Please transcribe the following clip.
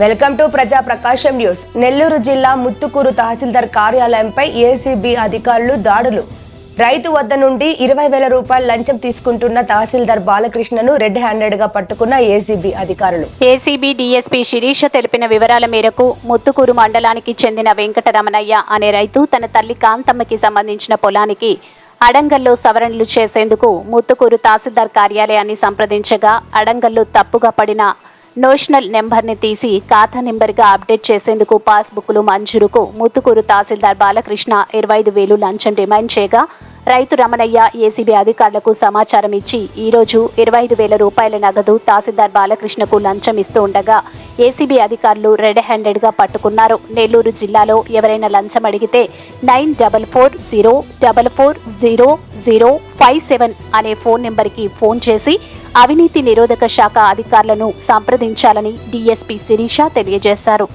Welcome to ప్రజా ప్రకాశం news. Nellore జిల్లా ముత్తుకూరు తహసీల్దార్ కార్యాలయంపై ACB అధికారులు దాడులు. రైతు వద్ద నుండి ఇరవై వేల రూపాయల లంచం తీసుకుంటున్న తహసీల్దార్ బాలకృష్ణను రెడ్ హ్యాండెడ్గా పట్టుకున్న ఏసీబీ అధికారులు. ఏసీబీ డీఎస్పీ శిరీష తెలిపిన వివరాల మేరకు ముత్తుకూరు మండలానికి చెందిన వెంకటరమణయ్య అనే రైతు తన తల్లి కాంతమ్మకి సంబంధించిన పొలానికి అడంగల్లో సవరణలు చేసేందుకు ముత్తుకూరు తహసీల్దార్ కార్యాలయాన్ని సంప్రదించగా అడంగల్లో తప్పుగా పడిన నోషనల్ నెంబర్ని తీసి ఖాతా నెంబర్గా అప్డేట్ చేసేందుకు పాస్బుక్లు మంజూరుకు ముత్తుకూరు తహసీల్దార్ బాలకృష్ణ ఇరవై ఐదు వేలు లంచం డిమాండ్ చేయగా రైతు రమణయ్య ఏసీబీ అధికారులకు సమాచారం ఇచ్చి ఈరోజు ఇరవై ఐదు వేల రూపాయల నగదు తహసీల్దార్ బాలకృష్ణకు లంచం ఇస్తూ ఉండగా ఏసీబీ అధికారులు రెడ్ హ్యాండెడ్గా పట్టుకున్నారు. నెల్లూరు జిల్లాలో ఎవరైనా లంచం అడిగితే nine double four zero double four zero zero five seven అనే ఫోన్ నెంబర్కి ఫోన్ చేసి అవినీతి నిరోధక శాఖ అధికారులను సంప్రదించాలని డీఎస్పీ శిరీష తెలియజేశారు.